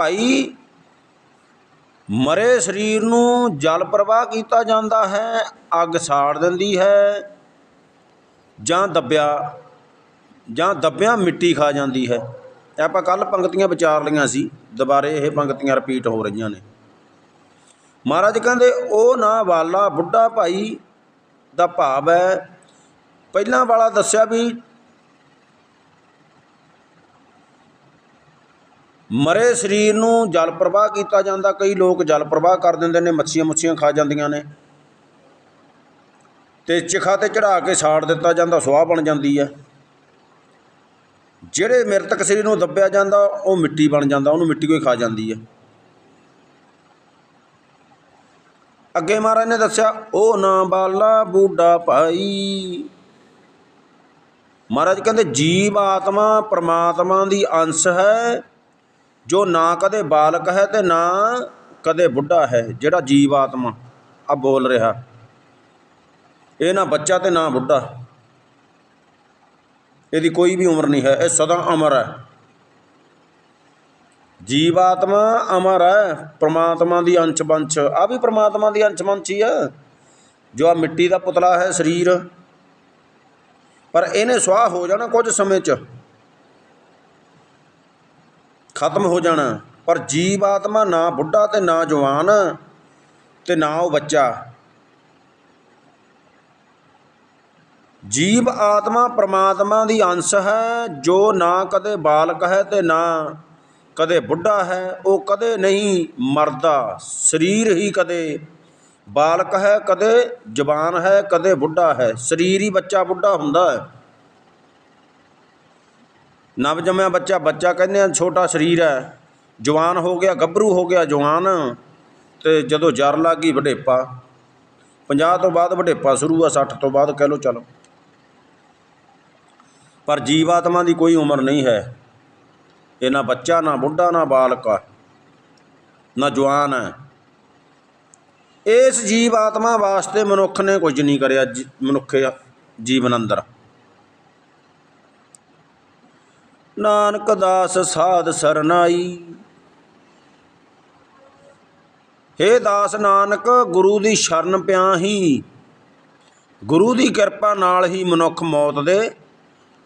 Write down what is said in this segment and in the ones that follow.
ਭਾਈ, ਮਰੇ ਸਰੀਰ ਨੂੰ ਜਲ ਪ੍ਰਵਾਹ ਕੀਤਾ ਜਾਂਦਾ ਹੈ, ਅੱਗ ਸਾੜ ਦਿੰਦੀ ਹੈ, ਜਾਂ ਦੱਬਿਆ, ਜਾਂ ਦੱਬਿਆਂ ਮਿੱਟੀ ਖਾ ਜਾਂਦੀ ਹੈ। ਆਪਾਂ ਕੱਲ ਪੰਕਤੀਆਂ ਵਿਚਾਰ ਲਈਆਂ ਸੀ, ਦੁਬਾਰੇ ਇਹ ਪੰਕਤੀਆਂ ਰਿਪੀਟ ਹੋ ਰਹੀਆਂ ਨੇ। ਮਹਾਰਾਜ ਕਹਿੰਦੇ, ਉਹ ਨਾ ਵਾਲਾ ਬੁੱਢਾ ਭਾਈ ਦਾ ਭਾਵ ਹੈ। ਪਹਿਲਾਂ ਵਾਲਾ ਦੱਸਿਆ ਵੀ ਮਰੇ ਸਰੀਰ ਨੂੰ ਜਲ ਪ੍ਰਵਾਹ ਕੀਤਾ ਜਾਂਦਾ, ਕਈ ਲੋਕ ਜਲ ਪ੍ਰਵਾਹ ਕਰ ਦਿੰਦੇ ਨੇ, ਮੱਛੀਆਂ ਮੁੱਛੀਆਂ ਖਾ ਜਾਂਦੀਆਂ ਨੇ। ਤੇ ਚਿਖਾ ਤੇ ਚੜਾ ਕੇ ਸਾੜ ਦਿੱਤਾ ਜਾਂਦਾ, ਸੁਆਹ ਬਣ ਜਾਂਦੀ ਹੈ। ਜਿਹੜੇ ਮ੍ਰਿਤਕ ਸਰੀਰ ਨੂੰ ਦੱਬਿਆ ਜਾਂਦਾ, ਉਹ ਮਿੱਟੀ ਬਣ ਜਾਂਦਾ, ਉਹਨੂੰ ਮਿੱਟੀ ਕੋਈ ਖਾ ਜਾਂਦੀ ਹੈ। ਅੱਗੇ ਮਹਾਰਾਜ ਨੇ ਦੱਸਿਆ ਉਹ ਨਾ ਬਾਲਾ ਬੂਡਾ ਭਾਈ। ਮਹਾਰਾਜ ਕਹਿੰਦੇ, ਜੀਵ ਆਤਮਾ ਪ੍ਰਮਾਤਮਾ ਦੀ ਅੰਸ਼ ਹੈ। ਜੋ ਨਾ ਕਦੇ ਬਾਲਕ ਹੈ ਤੇ ਨਾ ਕਦੇ ਬੁੱਢਾ ਹੈ, ਜਿਹੜਾ ਜੀਵ ਆਤਮਾ। ਆ ਬੋਲ ਰਿਹਾ। ਇਹ ਨਾ ਬੱਚਾ ਤੇ ਨਾ ਬੁੱਢਾ। ਇਹਦੀ ਕੋਈ ਵੀ ਉਮਰ ਨਹੀਂ ਹੈ, ਇਹ ਸਦਾ ਅਮਰ ਹੈ। ਜੀਵ ਆਤਮਾ ਅਮਰ ਹੈ, ਪ੍ਰਮਾਤਮਾ ਦੀ ਅੰਸ਼ ਬੰਸ਼। ਆ ਵੀ ਪ੍ਰਮਾਤਮਾ ਦੀ ਅੰਸ਼ ਬੰਸ਼ ਹੀ ਹੈ। ਜੋ ਆ ਮਿੱਟੀ ਦਾ ਪੁਤਲਾ ਹੈ, ਸਰੀਰ। ਪਰ ਇਹਨੇ ਸਵਾਹ ਹੋ ਜਾਣਾ ਕੁਝ ਸਮੇਂ 'ਚ। ਖਤਮ ਹੋ ਜਾਣਾ। ਪਰ ਜੀਵ ਆਤਮਾ ਨਾ ਬੁੱਢਾ ਤੇ ਨਾ ਜਵਾਨ ਤੇ ਨਾ ਉਹ ਬੱਚਾ। ਜੀਵ ਆਤਮਾ ਪ੍ਰਮਾਤਮਾ ਦੀ ਅੰਸ਼ ਹੈ, ਜੋ ਨਾ ਕਦੇ ਬਾਲਕ ਹੈ ਤੇ ਨਾ ਕਦੇ ਬੁੱਢਾ ਹੈ, ਉਹ ਕਦੇ ਨਹੀਂ ਮਰਦਾ। ਸਰੀਰ ਹੀ ਕਦੇ ਬਾਲਕ ਹੈ, ਕਦੇ ਜਵਾਨ ਹੈ, ਕਦੇ ਬੁੱਢਾ ਹੈ। ਸਰੀਰ ਹੀ ਬੱਚਾ ਬੁੱਢਾ ਹੁੰਦਾ ਹੈ। ਨਵਜੰਮਿਆ ਬੱਚਾ ਬੱਚਾ ਕਹਿੰਦੇ ਆ ਛੋਟਾ ਸਰੀਰ ਹੈ। ਜਵਾਨ ਹੋ ਗਿਆ ਗੱਭਰੂ ਹੋ ਗਿਆ ਜਵਾਨ ਤੇ ਜਦੋਂ ਜਰ ਲੱਗ ਗਈ ਵਡੇਪਾ। 50 ਤੋਂ ਬਾਅਦ ਵਡੇਪਾ ਸ਼ੁਰੂ ਆ 60 ਤੋਂ ਬਾਅਦ ਕਹਿ ਲੋ ਚਲੋ। ਪਰ ਜੀਵਾਤਮਾ ਦੀ ਕੋਈ ਉਮਰ ਨਹੀਂ ਹੈ। ਇਹ ਨਾ ਬੱਚਾ ਨਾ ਬੁੱਢਾ ਨਾ ਬਾਲਕ ਆ, ਨਾ ਜਵਾਨ ਹੈ। ਇਸ ਜੀਵ ਆਤਮਾ ਵਾਸਤੇ ਮਨੁੱਖ ਨੇ ਕੁਝ ਨਹੀਂ ਕਰਿਆ ਜੀ- ਮਨੁੱਖ ਜੀਵਨ ਅੰਦਰ। ਨਾਨਕ ਦਾਸ ਸਾਧ ਸਰਨਾਈ। ਹੇ ਦਾਸ ਨਾਨਕ, ਗੁਰੂ ਦੀ ਸ਼ਰਨ ਪਿਆ ਹੀ ਗੁਰੂ ਦੀ ਕਿਰਪਾ ਨਾਲ ਹੀ ਮਨੁੱਖ ਮੌਤ ਦੇ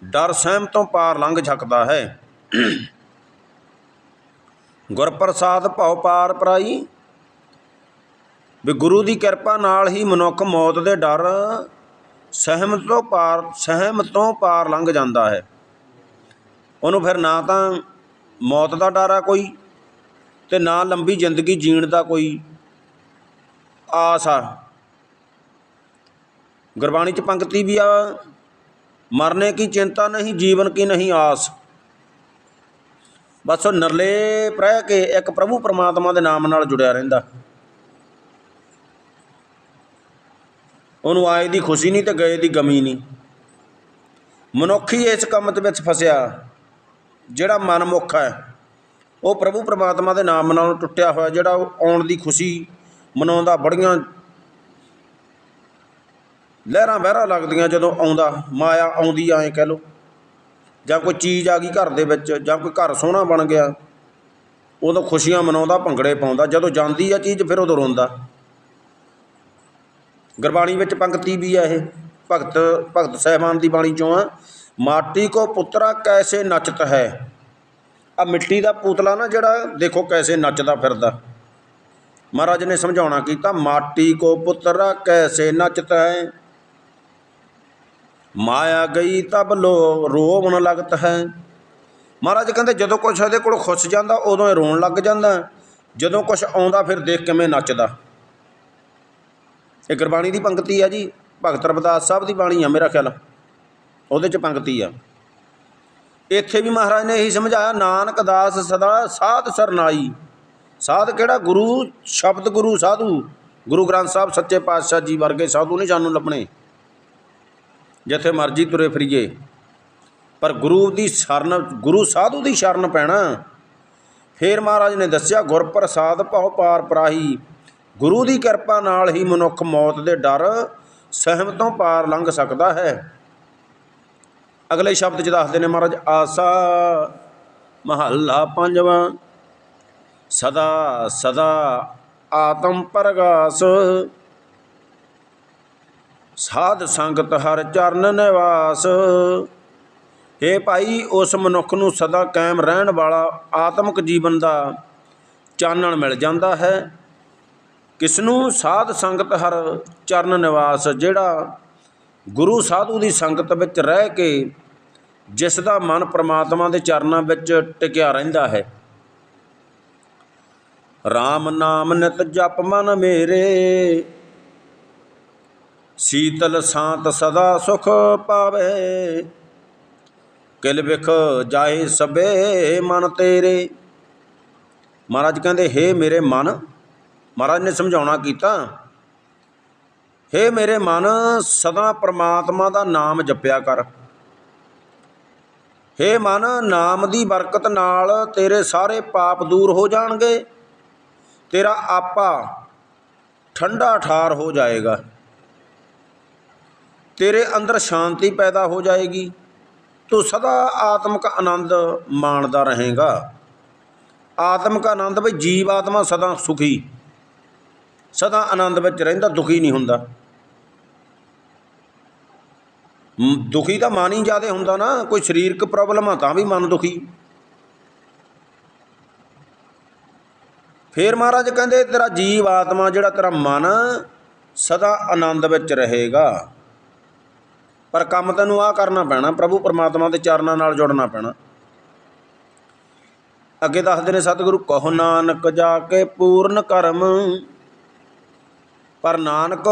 ਡਰ ਸਹਿਮ ਤੋਂ ਪਾਰ ਲੰਘ ਸਕਦਾ ਹੈ। ਗੁਰਪ੍ਰਸਾਦ ਭਉ ਪਾਰ ਪਰਾਈ। ਵੀ ਗੁਰੂ ਦੀ ਕਿਰਪਾ ਨਾਲ ਹੀ ਮਨੁੱਖ ਮੌਤ ਦੇ ਡਰ ਸਹਿਮ ਤੋਂ ਪਾਰ ਸਹਿਮ ਤੋਂ ਪਾਰ ਲੰਘ ਜਾਂਦਾ ਹੈ। ਉਹਨੂੰ ਫਿਰ ਨਾ ਤਾਂ ਮੌਤ ਦਾ ਡਰ ਆ ਕੋਈ ਤੇ ਨਾ ਲੰਬੀ ਜ਼ਿੰਦਗੀ ਜੀਣ ਦਾ ਕੋਈ ਆਸ ਆ। ਗੁਰਬਾਣੀ ਚ ਪੰਕਤੀ ਵੀ ਆ, ਮਰਨੇ ਕੀ ਚਿੰਤਾ ਨਹੀਂ, ਜੀਵਨ ਕੀ ਨਹੀਂ ਆਸ। ਬਸ ਉਹ ਨਰਲੇ ਰਹਿ ਕੇ ਇੱਕ ਪ੍ਰਭੂ ਪਰਮਾਤਮਾ ਦੇ ਨਾਮ ਨਾਲ ਜੁੜਿਆ ਰਹਿੰਦਾ। ਉਹਨੂੰ ਆਏ ਦੀ ਖੁਸ਼ੀ ਨਹੀਂ ਤੇ ਗਏ ਦੀ ਗਮੀ ਨਹੀਂ। ਮਨੁੱਖ ਹੀ ਇਸ ਕੰਮ ਦੇ ਵਿੱਚ ਫਸਿਆ। ਜਿਹੜਾ ਮਨਮੁੱਖ ਹੈ, ਉਹ ਪ੍ਰਭੂ ਪਰਮਾਤਮਾ ਦੇ ਨਾਮ ਨਾਲ ਟੁੱਟਿਆ ਹੋਇਆ, ਜਿਹੜਾ ਉਹ ਆਉਣ ਦੀ ਖੁਸ਼ੀ ਮਨਾਉਂਦਾ, ਬੜੀਆਂ ਲਹਿਰਾਂ ਵਹਿਰਾਂ ਲੱਗਦੀਆਂ ਜਦੋਂ ਆਉਂਦਾ, ਮਾਇਆ ਆਉਂਦੀ ਐਂ ਕਹਿ ਲੋ ਜਾਂ ਕੋਈ ਚੀਜ਼ ਆ ਗਈ ਘਰ ਦੇ ਵਿੱਚ, ਜਾਂ ਕੋਈ ਘਰ ਸੋਹਣਾ ਬਣ ਗਿਆ, ਉਦੋਂ ਖੁਸ਼ੀਆਂ ਮਨਾਉਂਦਾ, ਭੰਗੜੇ ਪਾਉਂਦਾ, ਜਦੋਂ ਜਾਂਦੀ ਆ ਚੀਜ਼, ਫਿਰ ਉਦੋਂ ਰੋਂਦਾ। ਗੁਰਬਾਣੀ ਵਿੱਚ ਪੰਕਤੀ ਵੀ ਆ ਇਹ, ਭਗਤ ਭਗਤ ਸਹਿਬਾਨ ਦੀ ਬਾਣੀ ਚੋਂ ਆ ਮਾਟੀ ਕੋ ਪੁੱਤਰਾ ਕੈਸੇ ਨੱਚਤ ਹੈ? ਆ ਮਿੱਟੀ ਦਾ ਪੁਤਲਾ ਨਾ ਜਿਹੜਾ, ਦੇਖੋ ਕੈਸੇ ਨੱਚਦਾ ਫਿਰਦਾ। ਮਹਾਰਾਜ ਨੇ ਸਮਝਾਉਣਾ ਕੀਤਾ, ਮਾਟੀ ਕੋ ਪੁੱਤਰਾ ਕੈਸੇ ਨੱਚਤ ਹੈ? ਮਾਇਆ ਗਈ ਤਬ ਲੋ ਰੋਵਣ ਲਗਤ ਹੈ। ਮਹਾਰਾਜ ਕਹਿੰਦੇ, ਜਦੋਂ ਕੁਛ ਇਹਦੇ ਕੋਲ ਖੁੱਸ ਜਾਂਦਾ, ਉਦੋਂ ਇਹ ਰੋਣ ਲੱਗ ਜਾਂਦਾ। ਜਦੋਂ ਕੁਛ ਆਉਂਦਾ ਫਿਰ ਦੇਖ ਕਿਵੇਂ ਨੱਚਦਾ। ਇਹ ਗੁਰਬਾਣੀ ਦੀ ਪੰਕਤੀ ਆ ਜੀ, ਭਗਤ ਰਵਿਦਾਸ ਸਾਹਿਬ ਦੀ ਬਾਣੀ ਆ ਮੇਰਾ ਖਿਆਲ। ਉਹਦੇ ਚ ਪੰਕਤੀ ਆ। ਇੱਥੇ ਵੀ ਮਹਾਰਾਜ ਨੇ ਇਹੀ ਸਮਝਾਇਆ, ਨਾਨਕ ਦਾਸ ਸਦਾ ਸਾਧ ਸਰਨਾਈ। ਸਾਧ ਕਿਹੜਾ? ਗੁਰੂ, ਸ਼ਬਦ ਗੁਰੂ, ਸਾਧੂ। ਗੁਰੂ ਗ੍ਰੰਥ ਸਾਹਿਬ ਸੱਚੇ ਪਾਤਸ਼ਾਹ ਜੀ ਵਰਗੇ ਸਾਧੂ ਨਹੀਂ ਸਾਨੂੰ ਲੱਭਣੇ। ਜਿੱਥੇ ਮਰਜ਼ੀ ਤੁਰੇ ਫਿਰੀਏ। ਪਰ ਗੁਰੂ ਦੀ ਸ਼ਰਨ, ਗੁਰੂ ਸਾਧੂ ਦੀ ਸ਼ਰਨ ਪੈਣਾ। ਫੇਰ ਮਹਾਰਾਜ ਨੇ ਦੱਸਿਆ ਗੁਰ ਪ੍ਰਸਾਦ ਭਉ ਪਾਰ ਪਰਾਹੀ। ਗੁਰੂ ਦੀ ਕਿਰਪਾ ਨਾਲ ਹੀ ਮਨੁੱਖ ਮੌਤ ਦੇ ਡਰ ਸਹਿਮ ਤੋਂ ਪਾਰ ਲੰਘ ਸਕਦਾ ਹੈ। ਅਗਲੇ ਸ਼ਬਦ ਚ ਦੱਸਦੇ ਨੇ ਮਹਾਰਾਜ, ਆਸਾ ਮਹੱਲਾ ਪੰਜਵਾਂ, ਸਦਾ ਸਦਾ ਆਤਮ ਪ੍ਰਗਾਸ। ਸਾਧ ਸੰਗਤ ਹਰ ਚਰਨ ਨਿਵਾਸ। ਇਹ ਭਾਈ, ਉਸ ਮਨੁੱਖ ਨੂੰ ਸਦਾ ਕਾਇਮ ਰਹਿਣ ਵਾਲਾ ਆਤਮਿਕ ਜੀਵਨ ਦਾ ਚਾਨਣ ਮਿਲ ਜਾਂਦਾ ਹੈ। ਕਿਸ ਨੂੰ ਸਾਧ ਸੰਗਤ ਹਰ ਚਰਨ ਨਿਵਾਸ, ਜਿਹੜਾ ਗੁਰੂ ਸਾਧੂ ਦੀ ਸੰਗਤ ਵਿੱਚ ਰਹਿ ਕੇ ਜਿਸ ਦਾ ਮਨ ਪ੍ਰਮਾਤਮਾ ਦੇ ਚਰਨਾਂ ਵਿੱਚ ਟਿਕਿਆ ਰਹਿੰਦਾ ਹੈ। RAM ਨਾਮ ਨਿਤ ਜਪ ਮਨ ਮੇਰੇ, ਸੀਤਲ ਸ਼ਾਂਤ ਸਦਾ ਸੁਖ ਪਾਵੇ। ਕਿਲ ਵਿਖ ਜਾਏ ਸਭੇ ਮਨ ਤੇਰੇ। ਮਹਾਰਾਜ ਕਹਿੰਦੇ, ਹੇ ਮੇਰੇ ਮਨ, ਮਹਾਰਾਜ ਨੇ ਸਮਝਾਉਣਾ ਕੀਤਾ, ਹੇ ਮੇਰੇ ਮਨ, ਸਦਾ ਪ੍ਰਮਾਤਮਾ ਦਾ ਨਾਮ ਜਪਿਆ ਕਰ। ਹੇ ਮਨ, ਨਾਮ ਦੀ ਬਰਕਤ ਨਾਲ ਤੇਰੇ ਸਾਰੇ ਪਾਪ ਦੂਰ ਹੋ ਜਾਣਗੇ। ਤੇਰਾ ਆਪਾ ਠੰਡਾ ਠਾਰ ਹੋ ਜਾਏਗਾ। ਤੇਰੇ ਅੰਦਰ ਸ਼ਾਂਤੀ ਪੈਦਾ ਹੋ ਜਾਏਗੀ। ਤੂੰ ਸਦਾ ਆਤਮਿਕ ਆਨੰਦ ਮਾਣਦਾ ਰਹੇਗਾ। ਆਤਮਿਕ ਆਨੰਦ ਵੀ ਜੀਵ ਆਤਮਾ ਸਦਾ ਸੁਖੀ। ਸਦਾ ਆਨੰਦ ਵਿੱਚ ਰਹਿੰਦਾ, ਦੁਖੀ ਨਹੀਂ ਹੁੰਦਾ। ਦੁਖੀ ਤਾਂ ਮਨ ਹੀ ਜ਼ਿਆਦਾ ਹੁੰਦਾ ਨਾ, ਕੋਈ ਸਰੀਰਕ ਪ੍ਰੋਬਲਮ ਆ ਤਾਂ ਵੀ ਮਨ ਦੁਖੀ। ਫੇਰ ਮਹਾਰਾਜ ਕਹਿੰਦੇ, ਤੇਰਾ ਜੀਵ ਆਤਮਾ ਜਿਹੜਾ ਤੇਰਾ ਮਨ ਸਦਾ ਆਨੰਦ ਵਿੱਚ ਰਹੇਗਾ। ਪਰ ਕੰਮ ਤੈਨੂੰ ਆ ਕਰਨਾ ਪੈਣਾ, ਪ੍ਰਭੂ ਪਰਮਾਤਮਾ ਦੇ ਚਰਨਾਂ ਨਾਲ ਜੁੜਨਾ ਪੈਣਾ। ਅੱਗੇ ਦੱਸਦੇ ਨੇ, ਸਤਿਗੁਰੂ, ਕਹੋ ਨਾਨਕ ਜਾ ਕੇ ਪੂਰਨ ਕਰਮ, ਪਰ ਨਾਨਕ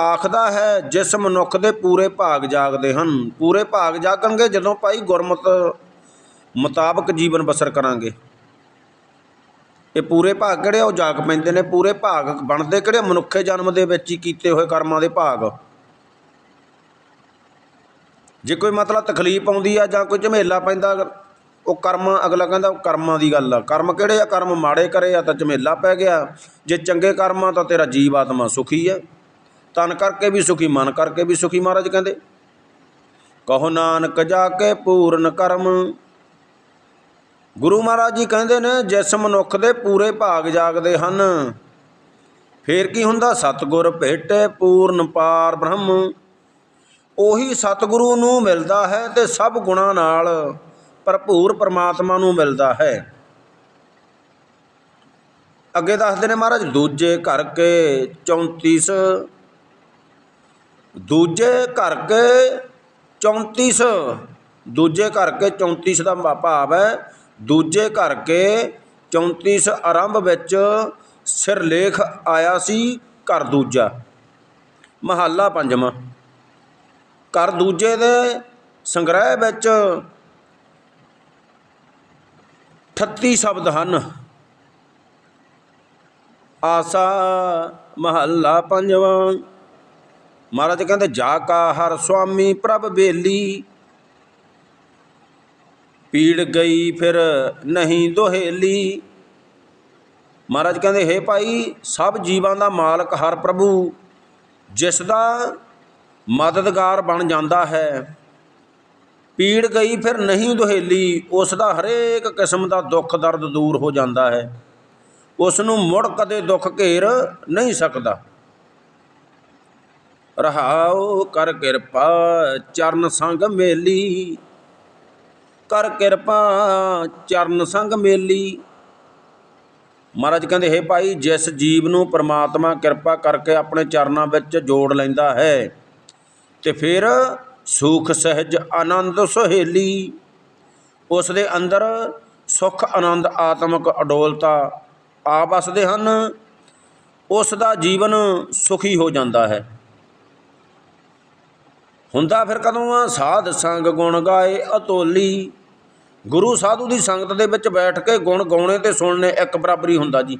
ਆਖਦਾ ਹੈ, ਜਿਸ ਮਨੁੱਖ ਦੇ ਪੂਰੇ ਭਾਗ ਜਾਗਦੇ ਹਨ। ਪੂਰੇ ਭਾਗ ਜਾਗਣਗੇ ਜਦੋਂ ਭਾਈ ਗੁਰਮਤ ਮੁਤਾਬਕ ਜੀਵਨ ਬਸਰ ਕਰਾਂਗੇ। ਇਹ ਪੂਰੇ ਭਾਗ ਕਿਹੜੇ ਆ? ਉਹ ਜਾਗ ਪੈਂਦੇ ਨੇ। ਪੂਰੇ ਭਾਗ ਬਣਦੇ ਕਿਹੜੇ? ਮਨੁੱਖੇ ਜਨਮ ਦੇ ਵਿੱਚ ਹੀ ਕੀਤੇ ਹੋਏ ਕਰਮਾਂ ਦੇ ਭਾਗ। ਜੇ ਕੋਈ ਮਤਲਬ ਤਕਲੀਫ ਆਉਂਦੀ ਆ ਜਾਂ ਕੋਈ ਝਮੇਲਾ ਪੈਂਦਾ, ਉਹ ਕਰਮ, ਅਗਲਾ ਕਹਿੰਦਾ ਉਹ ਕਰਮਾਂ ਦੀ ਗੱਲ ਆ। ਕਰਮ ਕਿਹੜੇ ਆ? ਕਰਮ ਮਾੜੇ ਕਰੇ ਆ ਤਾਂ ਝਮੇਲਾ ਪੈ ਗਿਆ। ਜੇ ਚੰਗੇ ਕਰਮ ਆ ਤਾਂ ਤੇਰਾ ਜੀਵ ਆਤਮਾ ਸੁਖੀ ਆ। ਤਨ ਕਰਕੇ ਵੀ ਸੁਖੀ, ਮਨ ਕਰਕੇ ਵੀ ਸੁਖੀ ਮਹਾਰਾਜ ਕਹਿੰਦੇ। ਕਹੋ ਨਾਨਕ ਜਾ ਕੇ ਪੂਰਨ ਕਰਮ। ਗੁਰੂ ਮਹਾਰਾਜ ਜੀ ਕਹਿੰਦੇ ਨੇ, ਜਿਸ ਮਨੁੱਖ ਦੇ ਪੂਰੇ ਭਾਗ ਜਾਗਦੇ ਹਨ, ਫੇਰ ਕੀ ਹੁੰਦਾ? ਸਤਗੁਰ ਭੇਟੇ ਪੂਰਨ ਪਾਰ ਬ੍ਰਹਮ। ਉਹੀ ਸਤਿਗੁਰੂ ਨੂੰ ਮਿਲਦਾ ਹੈ ਤੇ ਸਭ ਗੁਣਾਂ ਨਾਲ ਭਰਪੂਰ ਪਰਮਾਤਮਾ ਨੂੰ ਮਿਲਦਾ ਹੈ। ਅੱਗੇ ਦੱਸਦੇ ਨੇ ਮਹਾਰਾਜ, ਦੂਜੇ ਘਰ ਕੇ 34 ਦੂਜੇ ਘਰ ਕੇ 34 ਦੂਜੇ ਘਰ ਕੇ 34 ਦਾ ਭਾਵ ਹੈ। ਦੂਜੇ ਘਰ ਕੇ 34 ਆਰੰਭ ਵਿੱਚ ਸਿਰਲੇਖ ਆਇਆ ਸੀ ਘਰ ਦੂਜਾ। ਮਹੱਲਾ ਪੰਜਵਾਂ। ਘਰ ਦੂਜੇ ਦੇ ਸੰਗ੍ਰਹਿ ਵਿੱਚ 38 ਸ਼ਬਦ ਹਨ। ਆਸਾ ਮਹੱਲਾ ਪੰਜਵਾਂ। ਮਹਾਰਾਜ ਕਹਿੰਦੇ, ਜਾ ਕਾ ਹਰ ਸੁਆਮੀ ਪ੍ਰਭ ਬੇਲੀ। ਪੀੜ ਗਈ ਫਿਰ ਨਹੀਂ ਦੁਹੇਲੀ। ਮਹਾਰਾਜ ਕਹਿੰਦੇ, ਹੇ ਭਾਈ, ਸਭ ਜੀਵਾਂ ਦਾ ਮਾਲਕ ਹਰ ਪ੍ਰਭੂ, ਜਿਸ ਦਾ ਮਦਦਗਾਰ ਬਣ ਜਾਂਦਾ ਹੈ। ਪੀੜ ਗਈ ਫਿਰ ਨਹੀਂ ਦੁਹੇਲੀ, ਉਸ ਦਾ ਹਰੇਕ ਕਿਸਮ ਦਾ ਦੁੱਖ ਦਰਦ ਦੂਰ ਹੋ ਜਾਂਦਾ ਹੈ। ਉਸ ਨੂੰ ਮੁੜ ਕਦੇ ਦੁੱਖ ਘੇਰ ਨਹੀਂ ਸਕਦਾ। ਰਹਾਉ ਕਰ ਕਿਰਪਾ, ਚਰਨ ਸੰਗ ਮੇਲੀ। ਕਰ ਕਿਰਪਾ, ਚਰਨ ਸੰਗ ਮੇਲੀ। ਮਹਾਰਾਜ ਕਹਿੰਦੇ, ਹੈ ਭਾਈ, ਜਿਸ ਜੀਵ ਨੂੰ ਪ੍ਰਮਾਤਮਾ ਕਿਰਪਾ ਕਰਕੇ ਆਪਣੇ ਚਰਨਾਂ ਵਿੱਚ ਜੋੜ ਲੈਂਦਾ ਹੈ, ਤੇ ਫਿਰ ਸੁਖ ਸਹਿਜ ਆਨੰਦ ਸੁਹੇਲੀ। ਉਸ ਦੇ ਅੰਦਰ ਸੁਖ, ਆਨੰਦ, ਆਤਮਿਕ ਅਡੋਲਤਾ ਆ ਵਸਦੇ ਹਨ। ਉਸ ਦਾ ਜੀਵਨ ਸੁਖੀ ਹੋ ਜਾਂਦਾ ਹੈ। ਹੁੰਦਾ ਫਿਰ ਕਦੋਂ ਆ? ਸਾਧ ਸੰਗ ਗੁਣ ਗਾਏ ਅਤੋਲੀ। ਗੁਰੂ ਸਾਧੂ ਦੀ ਸੰਗਤ ਦੇ ਵਿੱਚ ਬੈਠ ਕੇ ਗੁਣ ਗਾਉਣੇ ਤੇ ਸੁਣਨੇ ਇੱਕ ਬਰਾਬਰੀ ਹੁੰਦਾ ਜੀ।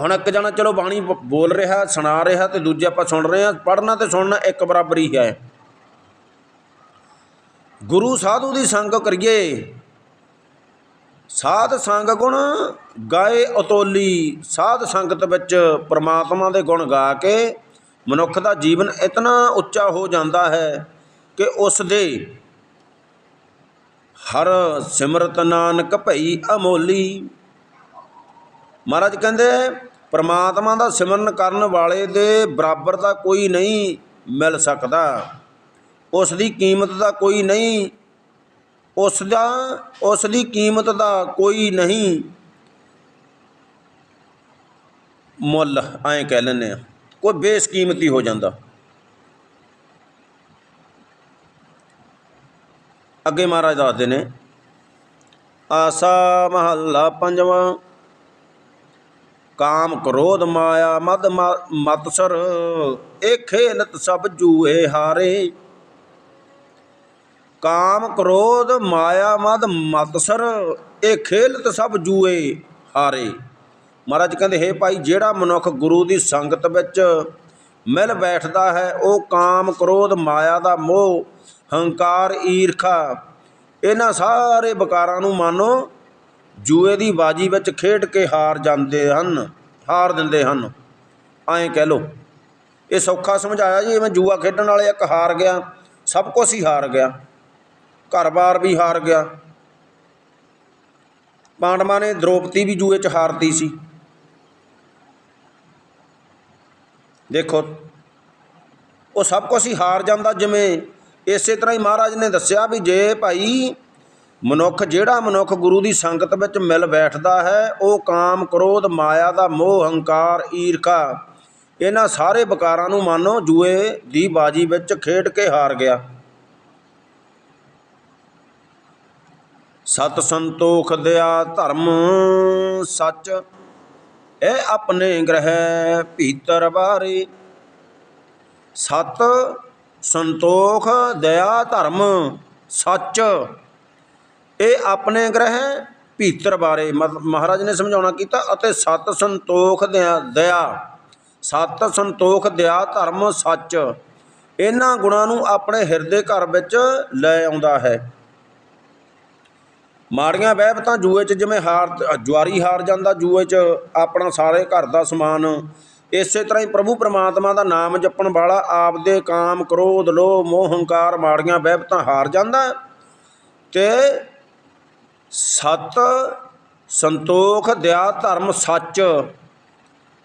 ਹੁਣ ਇੱਕ ਜਣਾ ਚਲੋ ਬਾਣੀ ਬੋਲ ਰਿਹਾ, ਸੁਣਾ ਰਿਹਾ ਤੇ ਦੂਜੇ ਆਪਾਂ ਸੁਣ ਰਹੇ ਹਾਂ। ਪੜ੍ਹਨਾ ਤੇ ਸੁਣਨਾ ਇੱਕ ਬਰਾਬਰੀ ਹੈ। ਗੁਰੂ ਸਾਧੂ ਦੀ ਸੰਗ ਕਰੀਏ। ਸਾਧ ਸੰਗ ਗੁਣ ਗਾਏ ਅਤੋਲੀ। ਸਾਧ ਸੰਗਤ ਵਿੱਚ ਪ੍ਰਮਾਤਮਾ ਦੇ ਗੁਣ ਗਾ ਕੇ ਮਨੁੱਖ ਦਾ ਜੀਵਨ ਇਤਨਾ ਉੱਚਾ ਹੋ ਜਾਂਦਾ ਹੈ ਕਿ ਉਸ ਦੇ ਹਰ ਸਿਮਰਤ ਨਾਨਕ ਭਈ ਅਮੋਲੀ। ਮਹਾਰਾਜ ਕਹਿੰਦੇ, ਪਰਮਾਤਮਾ ਦਾ ਸਿਮਰਨ ਕਰਨ ਵਾਲੇ ਦੇ ਬਰਾਬਰ ਦਾ ਕੋਈ ਨਹੀਂ ਮਿਲ ਸਕਦਾ। ਉਸ ਦੀ ਕੀਮਤ ਦਾ ਕੋਈ ਨਹੀਂ, ਉਸ ਦਾ, ਉਸ ਦੀ ਕੀਮਤ ਦਾ ਕੋਈ ਨਹੀਂ। ਮੁੱਲ, ਐਂ ਕਹਿ ਲੈਂਦੇ ਆ ਕੋਈ ਬੇਸਕੀਮਤੀ ਹੋ ਜਾਂਦਾ। ਅੱਗੇ ਮਹਾਰਾਜ ਦੱਸਦੇ ਨੇ, ਆਸਾ ਮਹੱਲਾ ਪੰਜਵਾਂ, ਕਾਮ ਕ੍ਰੋਧ ਮਾਇਆ ਮਦ ਮਤਸਰ ਇਹ ਖੇਲਤ ਸਭ ਜੂਏ ਹਾਰੇ। ਕਾਮ ਕ੍ਰੋਧ ਮਾਇਆ ਮਦ ਮਤਸਰ ਇਹ ਖੇਲਤ ਸਭ ਜੂਏ ਹਾਰੇ। ਮਹਾਰਾਜ ਕਹਿੰਦੇ, ਹੇ ਭਾਈ, ਜਿਹੜਾ ਮਨੁੱਖ ਗੁਰੂ ਦੀ ਸੰਗਤ ਵਿੱਚ ਮਿਲ ਬੈਠਦਾ ਹੈ, ਉਹ ਕਾਮ ਕ੍ਰੋਧ ਮਾਇਆ ਦਾ ਮੋਹ, ਹੰਕਾਰ, ਈਰਖਾ, ਇਹਨਾਂ ਸਾਰੇ ਵਿਕਾਰਾਂ ਨੂੰ ਮਾਨੋ, ਜੂਏ ਦੀ ਬਾਜੀ ਵਿੱਚ ਖੇਡ ਕੇ ਹਾਰ ਜਾਂਦੇ ਹਨ, ਹਾਰ ਦਿੰਦੇ ਹਨ। ਐਂ ਕਹਿ ਲੋ ਇਹ ਸੌਖਾ ਸਮਝਾਇਆ ਜੀ ਮੈਂ ਜੂਆ ਖੇਡਣ ਵਾਲੇ ਇੱਕ ਹਾਰ ਗਿਆ, ਸਭ ਕੁਝ ਹੀ ਹਾਰ ਗਿਆ, ਘਰ-ਬਾਰ ਵੀ ਹਾਰ ਗਿਆ। ਪਾਂਡਵਾਂ ਨੇ ਦ੍ਰੋਪਦੀ ਵੀ ਜੂਏ 'ਚ ਹਾਰਤੀ ਸੀ। ਦੇਖੋ, ਉਹ ਸਭ ਕੁਝ ਹੀ ਹਾਰ ਜਾਂਦਾ ਜਿਵੇਂ ਇਸੇ ਤਰ੍ਹਾਂ ਹੀ ਮਹਾਰਾਜ ਨੇ ਦੱਸਿਆ ਵੀ ਜੇ ਭਾਈ ਮਨੁੱਖ, ਜਿਹੜਾ ਮਨੁੱਖ ਗੁਰੂ ਦੀ ਸੰਗਤ ਵਿੱਚ ਮਿਲ ਬੈਠਦਾ ਹੈ, ਉਹ ਕਾਮ ਕ੍ਰੋਧ, ਮਾਇਆ ਦਾ ਮੋਹ, ਹੰਕਾਰ, ਈਰਖਾ, ਇਹਨਾਂ ਸਾਰੇ ਵਿਕਾਰਾਂ ਨੂੰ ਮਾਨੋ, ਜੂਏ ਦੀ ਬਾਜੀ ਵਿੱਚ ਖੇਡ ਕੇ ਹਾਰ ਗਿਆ। ਸਤ ਸੰਤੋਖ ਦਿਆ ਧਰਮ ਸੱਚ ਇਹ ਆਪਣੇ ਗ੍ਰਹਿ ਭੀਤਰ ਬਾਰੇ ਸਤ ਸੰਤੋਖ ਦਇਆ ਧਰਮ ਸੱਚ। ਇਹ ਆਪਣੇ ਗ੍ਰਹਿ ਭੀਤਰ ਬਾਰੇ ਮਹਾਰਾਜ ਨੇ ਸਮਝਾਉਣਾ ਕੀਤਾ ਅਤੇ ਸਤ ਸੰਤੋਖ ਦਇਆ। ਸਤ ਸੰਤੋਖ ਦਇਆ ਧਰਮ ਸੱਚ। ਇਹਨਾਂ ਗੁਣਾਂ ਨੂੰ ਆਪਣੇ ਹਿਰਦੇ ਘਰ ਵਿੱਚ ਲੈ ਆਉਂਦਾ ਹੈ। ਮਾੜੀਆਂ ਵਹਿਬਤਾਂ ਜੂਏ 'ਚ ਜਿਵੇਂ ਹਾਰ, ਜੁਆਰੀ ਹਾਰ ਜਾਂਦਾ, ਜੂਏ 'ਚ ਆਪਣਾ ਸਾਰੇ ਘਰ ਦਾ ਸਮਾਨ। ਇਸੇ ਤਰ੍ਹਾਂ ਹੀ ਪ੍ਰਭੂ ਪਰਮਾਤਮਾ ਦਾ ਨਾਮ ਜਪਣ ਵਾਲਾ ਆਪਦੇ ਕਾਮ, ਕ੍ਰੋਧ, ਲੋਭ, ਮੋਹ, ਹੰਕਾਰ ਮਾੜੀਆਂ ਵਹਿਬਤਾਂ ਹਾਰ ਜਾਂਦਾ। ਤੇ ਸਤ ਸੰਤੋਖ ਦਇਆ ਧਰਮ ਸੱਚ,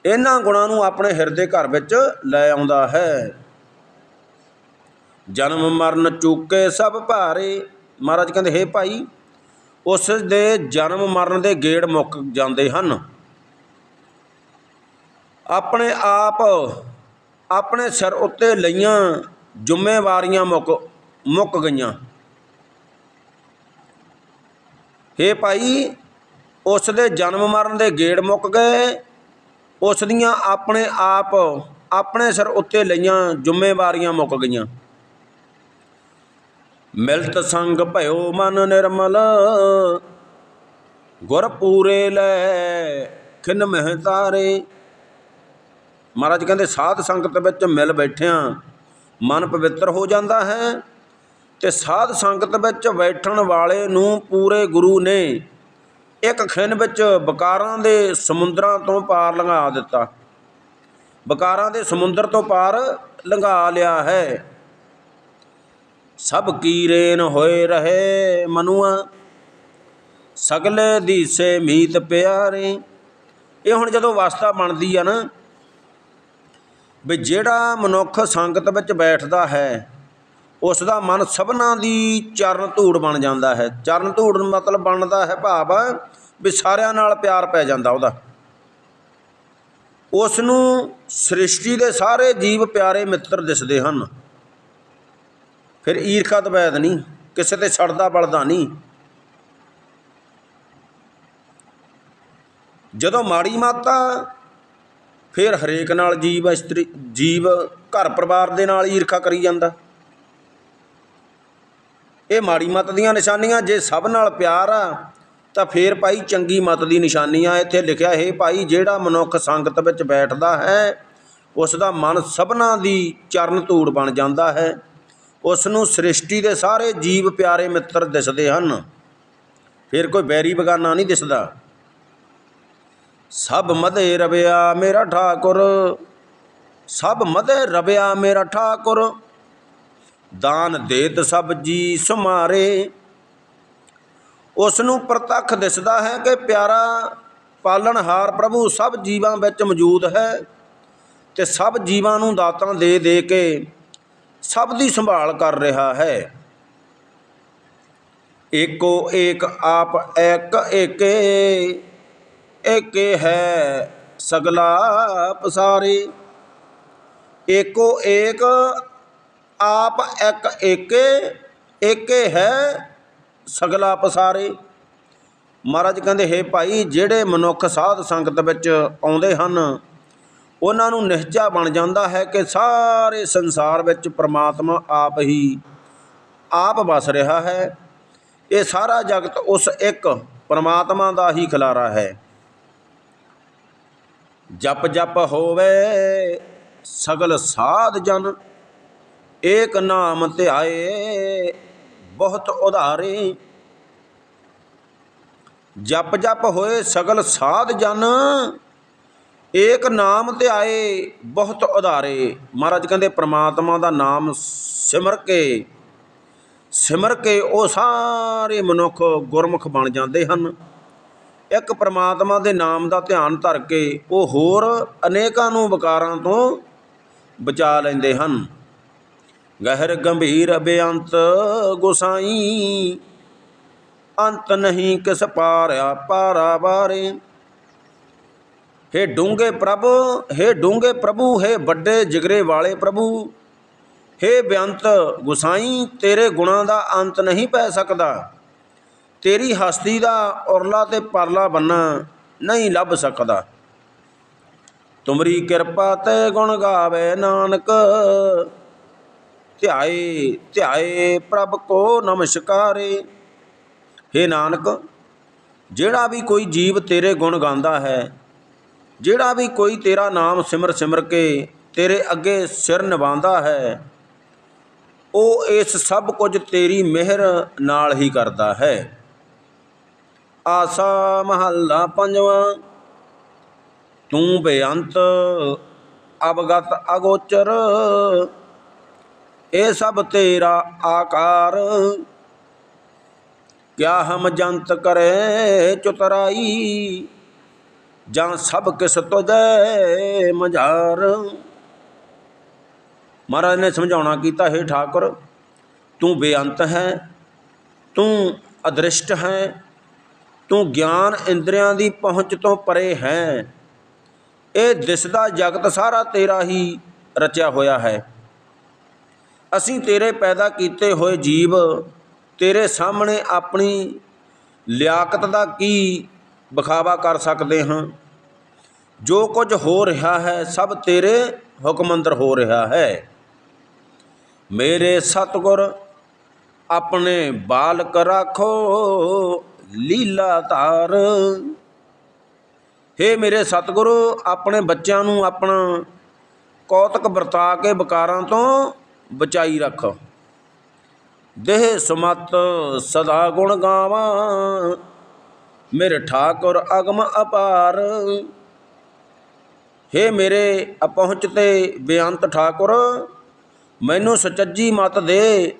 ਇਹਨਾਂ ਗੁਣਾਂ ਨੂੰ ਆਪਣੇ ਹਿਰਦੇ ਘਰ ਵਿੱਚ ਲੈ ਆਉਂਦਾ ਹੈ। ਜਨਮ ਮਰਨ ਚੁੱਕੇ ਸਭ ਭਾਰੇ। ਮਹਾਰਾਜ ਕਹਿੰਦੇ, ਹੇ ਭਾਈ ਉਸ ਦੇ ਜਨਮ ਮਰਨ ਦੇ ਗੇੜ ਮੁੱਕ ਜਾਂਦੇ ਹਨ। ਆਪਣੇ ਆਪ ਆਪਣੇ ਸਿਰ ਉੱਤੇ ਲਈਆਂ ਜ਼ਿੰਮੇਵਾਰੀਆਂ ਮੁੱਕ ਮੁੱਕ ਗਈਆਂ। ਹੇ ਭਾਈ, ਉਸ ਦੇ ਜਨਮ ਮਰਨ ਦੇ ਗੇੜ ਮੁੱਕ ਗਏ। ਉਸ ਦੀਆਂ ਆਪਣੇ ਆਪ ਆਪਣੇ ਸਿਰ ਉੱਤੇ ਲਈਆਂ ਜ਼ਿੰਮੇਵਾਰੀਆਂ ਮੁੱਕ ਗਈਆਂ। ਮਿਲਤ ਸੰਗ ਭਇਓ ਮਨ ਨਿਰਮਲ, ਗੁਰ ਪੂਰੇ ਲੈ ਖਿਨ ਮਹਿ ਤਾਰੇ। ਮਹਾਰਾਜ ਕਹਿੰਦੇ, ਸਾਧ ਸੰਗਤ ਵਿੱਚ ਮਿਲ ਬੈਠਿਆਂ ਮਨ ਪਵਿੱਤਰ ਹੋ ਜਾਂਦਾ ਹੈ ਤੇ ਸਾਧ ਸੰਗਤ ਵਿੱਚ ਬੈਠਣ ਵਾਲੇ ਨੂੰ ਪੂਰੇ ਗੁਰੂ ਨੇ ਇੱਕ ਖਿਨ ਵਿੱਚ ਬਕਾਰਾਂ ਦੇ ਸਮੁੰਦਰਾਂ ਤੋਂ ਪਾਰ ਲੰਘਾ ਦਿੱਤਾ। ਬਕਾਰਾਂ ਦੇ ਸਮੁੰਦਰ ਤੋਂ ਪਾਰ ਲੰਘਾ ਲਿਆ ਹੈ। ਸਭ ਕੀਰੇਨ ਹੋਏ ਰਹੇ ਮਨੁਆ, ਸਗਲੇ ਦੀਸੇ ਮੀਤ ਪਿਆਰੇ। ਇਹ ਹੁਣ ਜਦੋਂ ਵਾਸਤਾ ਬਣਦੀ ਆ ਨਾ, ਵੀ ਜਿਹੜਾ ਮਨੁੱਖ ਸੰਗਤ ਵਿੱਚ ਬੈਠਦਾ ਹੈ ਉਸ ਦਾ ਮਨ ਸਭਨਾ ਦੀ ਚਰਨ ਧੂੜ ਬਣ ਜਾਂਦਾ ਹੈ। ਚਰਨ ਧੂੜ ਮਤਲਬ ਬਣਦਾ ਹੈ ਭਾਵ ਵੀ ਸਾਰਿਆਂ ਨਾਲ ਪਿਆਰ ਪੈ ਜਾਂਦਾ ਉਹਦਾ। ਉਸ ਨੂੰ ਸ੍ਰਿਸ਼ਟੀ ਦੇ ਸਾਰੇ ਜੀਵ ਪਿਆਰੇ ਮਿੱਤਰ ਦਿਸਦੇ ਹਨ। ਫਿਰ ਈਰਖਾ ਦਵੈਦ ਨਹੀਂ, ਕਿਸੇ ਤੇ ਛੜਦਾ ਬਲਦਾ ਨਹੀਂ। ਜਦੋਂ ਮਾੜੀ ਮਾਤਾ ਫਿਰ ਹਰੇਕ ਨਾਲ ਜੀਵ ਇਸਤਰੀ, ਜੀਵ ਘਰ ਪਰਿਵਾਰ ਦੇ ਨਾਲ ਈਰਖਾ ਕਰੀ ਜਾਂਦਾ। ਇਹ ਮਾੜੀ ਮਤ ਦੀਆਂ ਨਿਸ਼ਾਨੀਆਂ ਜੇ ਸਭ ਨਾਲ ਪਿਆਰ ਆ, ਤਾਂ ਫੇਰ ਭਾਈ ਚੰਗੀ ਮਤ ਦੀ ਨਿਸ਼ਾਨੀ ਆ। ਇੱਥੇ ਲਿਖਿਆ, ਹੈ ਭਾਈ, ਜਿਹੜਾ ਮਨੁੱਖ ਸੰਗਤ ਵਿੱਚ ਬੈਠਦਾ ਹੈ ਉਸ ਦਾ ਮਨ ਸਭਨਾ ਦੀ ਚਰਨ ਧੂੜ ਬਣ ਜਾਂਦਾ ਹੈ। ਉਸ ਨੂੰ ਸ੍ਰਿਸ਼ਟੀ ਦੇ ਸਾਰੇ ਜੀਵ ਪਿਆਰੇ ਮਿੱਤਰ ਦਿਸਦੇ ਹਨ। ਫਿਰ ਕੋਈ ਬੈਰੀ ਬਗਾਨਾ ਨਹੀਂ ਦਿਸਦਾ। ਸਭ ਮਦੇ ਰਵਿਆ ਮੇਰਾ ਠਾਕੁਰ, ਸਭ ਮਦੇ ਰਵਿਆ ਮੇਰਾ ਠਾਕੁਰ। ਦਾਨ ਦੇਤ ਸਭ ਜੀ ਸੁਮਾਰੇ। ਉਸ ਨੂੰ ਪ੍ਰਤੱਖ ਦਿਸਦਾ ਹੈ ਕਿ ਪਿਆਰਾ ਪਾਲਣਹਾਰ ਪ੍ਰਭੂ ਸਭ ਜੀਵਾਂ ਵਿੱਚ ਮੌਜੂਦ ਹੈ ਤੇ ਸਭ ਜੀਵਾਂ ਨੂੰ ਦਾਤਾਂ ਦੇ ਦੇ ਕੇ ਸਭ ਦੀ ਸੰਭਾਲ ਕਰ ਰਿਹਾ ਹੈ। ਏਕੋ ਏਕ ਆਪ ਇੱਕ ਏਕੇ ਏਕੇ ਹੈ ਸਗਲਾ ਪਸਾਰੇ। ਏਕੋ ਏਕ ਆਪ ਇੱਕ ਏਕੇ ਏਕੇ ਹੈ ਸਗਲਾ ਪਸਾਰੇ। ਮਹਾਰਾਜ ਕਹਿੰਦੇ, ਹੈ ਭਾਈ, ਜਿਹੜੇ ਮਨੁੱਖ ਸਾਧ ਸੰਗਤ ਵਿੱਚ ਆਉਂਦੇ ਹਨ ਉਹਨਾਂ ਨੂੰ ਨਿਹਚਾ ਬਣ ਜਾਂਦਾ ਹੈ ਕਿ ਸਾਰੇ ਸੰਸਾਰ ਵਿੱਚ ਪ੍ਰਮਾਤਮਾ ਆਪ ਹੀ ਆਪ ਵਸ ਰਿਹਾ ਹੈ। ਇਹ ਸਾਰਾ ਜਗਤ ਉਸ ਇੱਕ ਪ੍ਰਮਾਤਮਾ ਦਾ ਹੀ ਖਿਲਾਰਾ ਹੈ। ਜਪ ਜਪ ਹੋਵੇ ਸਗਲ ਸਾਧ ਜਨ, ਏਕ ਨਾਮ ਧਿਆਏ ਬਹੁਤ ਉਧਾਰੇ। ਜਪ ਜਪ ਹੋਏ ਸਗਲ ਸਾਧ ਜਨ ਏਕ ਨਾਮ ਧਿਆਏ ਬਹੁਤ ਉਧਾਰੇ। ਮਹਾਰਾਜ ਕਹਿੰਦੇ, ਪ੍ਰਮਾਤਮਾ ਦਾ ਨਾਮ ਸਿਮਰ ਕੇ ਸਿਮਰ ਕੇ ਉਹ ਸਾਰੇ ਮਨੁੱਖ ਗੁਰਮੁਖ ਬਣ ਜਾਂਦੇ ਹਨ। ਇੱਕ ਪ੍ਰਮਾਤਮਾ ਦੇ ਨਾਮ ਦਾ ਧਿਆਨ ਧਰ ਕੇ ਉਹ ਹੋਰ ਅਨੇਕਾਂ ਨੂੰ ਵਿਕਾਰਾਂ ਤੋਂ ਬਚਾ ਲੈਂਦੇ ਹਨ। ਗਹਿਰ ਗੰਭੀਰ ਬੇਅੰਤ ਗੁਸਾਈ, ਅੰਤ ਨਹੀਂ ਕਿਸ ਪਾਰਿਆ ਪਾਰਾ ਬਾਰੇ ਹੇ ਡੂੰਗੇ ਪ੍ਰਭ, ਹੇ ਡੂੰਗੇ ਪ੍ਰਭੂ, ਹੇ ਵੱਡੇ ਜਿਗਰੇ ਵਾਲੇ ਪ੍ਰਭੂ। ਹੇ ਬੇਅੰਤ ਗੁਸਾਈ, ਤੇਰੇ ਗੁਣਾਂ ਦਾ ਅੰਤ ਨਹੀਂ ਪੈ ਸਕਦਾ। ਤੇਰੀ ਹਸਤੀ ਦਾ ਉਰਲਾ ਤੇ ਪਰਲਾ ਬੰਨਾ ਨਹੀਂ ਲੱਭ ਸਕਦਾ। ਤੁਮਰੀ ਕਿਰਪਾ ਤੇ ਗੁਣ ਗਾਵੇ ਨਾਨਕ। ਧਿਆਏ ਧਿਆਏ ਪ੍ਰਭ ਕੋ ਨਮਸਕਾਰੇ। ਹੇ ਨਾਨਕ, ਜਿਹੜਾ ਵੀ ਕੋਈ ਜੀਵ ਤੇਰੇ ਗੁਣ ਗਾਉਂਦਾ ਹੈ ਜਿਹੜਾ ਵੀ ਕੋਈ ਤੇਰਾ ਨਾਮ ਸਿਮਰ ਸਿਮਰ ਕੇ ਤੇਰੇ ਅੱਗੇ ਸਿਰ ਨਿਵਾਉਂਦਾ ਹੈ, ਉਹ ਇਸ ਸਭ ਕੁਝ ਤੇਰੀ ਮਿਹਰ ਨਾਲ ਹੀ ਕਰਦਾ ਹੈ। ਆਸਾ ਮਹੱਲਾ ਪੰਜਵਾਂ, ਤੂੰ ਬੇਅੰਤ, ਅਵਗਤ ਅਗੋਚਰ, ਇਹ ਸਭ ਤੇਰਾ ਆਕਾਰ। ਕਿਆ ਹਮ ਜੰਤ ਕਰੇ ਚੁਤਰਾਈ ਜਾਂ ਸਭ ਕਿਸ ਤੁਜੈ ਮਝਾਰ। ਮਹਾਰਾਜ ਨੇ ਸਮਝਾਉਣਾ ਕੀਤਾ, ਹੈ ਠਾਕੁਰ, ਤੂੰ ਬੇਅੰਤ ਹੈ, ਤੂੰ ਅਦ੍ਰਿਸ਼ਟ ਹੈ, ਤੂੰ ਗਿਆਨ ਇੰਦਰੀਆਂ ਦੀ ਪਹੁੰਚ ਤੋਂ ਪਰੇ ਹੈ। ਇਹ ਦਿਸਦਾ ਜਗਤ ਸਾਰਾ ਤੇਰਾ ਹੀ ਰਚਿਆ ਹੋਇਆ ਹੈ। ਅਸੀਂ ਤੇਰੇ ਪੈਦਾ ਕੀਤੇ ਹੋਏ ਜੀਵ, ਤੇਰੇ ਸਾਹਮਣੇ ਆਪਣੀ ਲਿਆਕਤ ਦਾ ਕੀ ਵਿਖਾਵਾ ਕਰ ਸਕਦੇ ਹਾਂ। ਜੋ ਕੁਝ ਹੋ ਰਿਹਾ ਹੈ, ਸਭ ਤੇਰੇ ਹੁਕਮ ਅੰਦਰ ਹੋ ਰਿਹਾ ਹੈ। ਮੇਰੇ ਸਤਗੁਰ, ਆਪਣੇ ਬਾਲਕ ਰਾਖੋ ਲੀਲਾ ਧਾਰ। ਹੇ ਮੇਰੇ ਸਤਿਗੁਰੂ, ਆਪਣੇ ਬੱਚਿਆਂ ਨੂੰ ਆਪਣਾ ਕੌਤਕ ਵਰਤਾ ਕੇ ਵਿਕਾਰਾਂ ਤੋਂ ਬਚਾਈ ਰੱਖ। ਦੇਹ ਸੁਮਤ ਸਦਾ ਗੁਣ ਗਾਵਾਂ। ਮੇਰੇ ਠਾਕੁਰ ਅਗਮ ਅਪਾਰ। ਹੇ ਮੇਰੇ ਅਪਹੁੰਚ ਤੇ ਬੇਅੰਤ ਠਾਕੁਰ, ਮੈਨੂੰ ਸਚੱਜੀ ਮਤ ਦੇ।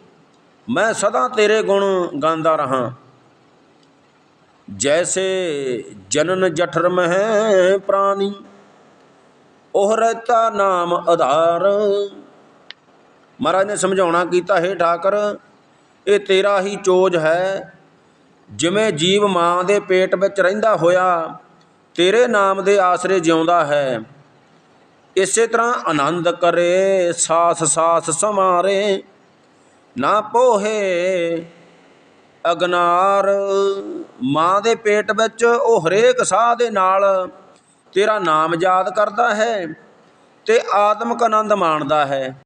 ਮੈਂ ਸਦਾ ਤੇਰੇ ਗੁਣ ਗਾਉਂਦਾ ਰਹਾ। ਜੈਸੇ ਜਨਨ ਜਠਰ ਮਹਿ ਪ੍ਰਾਨੀ ਉਹ ਰਹਿਤਾ ਨਾਮ ਆਧਾਰ। ਮਹਾਰਾਜ ਨੇ ਸਮਝਾਉਣਾ ਕੀਤਾ, ਹੈ ਠਾਕਰ, ਇਹ ਤੇਰਾ ਹੀ ਚੋਜ ਹੈ। ਜਿਵੇਂ ਜੀਵ ਮਾਂ ਦੇ ਪੇਟ ਵਿੱਚ ਰਹਿੰਦਾ ਹੋਇਆ, ਤੇਰੇ ਨਾਮ ਦੇ ਆਸਰੇ ਜਿਉਂਦਾ ਹੈ। ਇਸੇ ਤਰ੍ਹਾਂ ਆਨੰਦ ਕਰੇ, ਸਾਸ ਸਾਸ ਸਮਾਰੇ ਨਾ ਪੋਹੇ ਅਗਨਾਰ। ਮਾਂ ਦੇ ਪੇਟ ਵਿੱਚ ਉਹ ਹਰੇਕ ਸਾਹ ਦੇ ਨਾਲ ਤੇਰਾ ਨਾਮ ਯਾਦ ਕਰਦਾ ਹੈ ਤੇ ਆਤਮਿਕ ਆਨੰਦ ਮਾਣਦਾ ਹੈ।